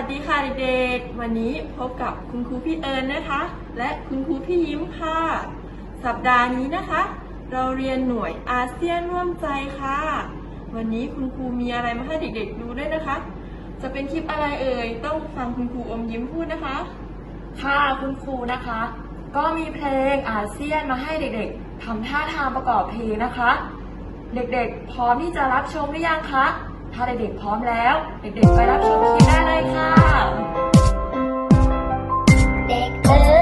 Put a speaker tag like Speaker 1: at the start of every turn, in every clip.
Speaker 1: วัสดีค่ะเด็กับคุณครูพี่เอิญนะคะ และคุณครูพี่ยิ้มค่ะ สัปดาห์นี้นะคะ เราเรียนหน่วยอาเซียนร่วมใจค่ะ วันนี้คุณครูมีอะไรมาให้เด็กๆดูด้วยนะคะ จะเป็นคลิปอะไรเอ่ยต้องฟังคุณครูอมยิ้มพูดนะคะ
Speaker 2: ค่ะคุณครูนะคะ ก็มีเพลงอาเซียนมาให้เด็กๆทำท่าทางประกอบเพลงนะคะ เด็กๆ พร้อมที่จะรับชมหรือยังคะ ถ้าเด็กๆพร้อมแล้ว เด็กๆไปรับชมคลิปได้เลยค่ะ
Speaker 3: เด็กเอ๋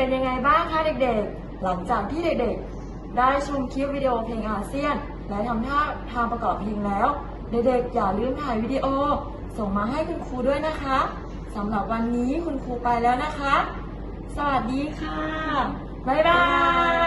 Speaker 2: เป็นยังไงบ้างคะเด็กๆ หลังจากที่เด็กๆ ได้ชมคลิปวิดีโอเพลงอาเซียน และทำท่าทางประกอบเพลงแล้ว เด็กๆ อย่าลืมถ่ายวิดีโอ ส่งมาให้คุณครูด้วยนะคะสำหรับวันนี้คุณครูไปแล้วนะคะ สวัสดีค่ะ บ๊ายบาย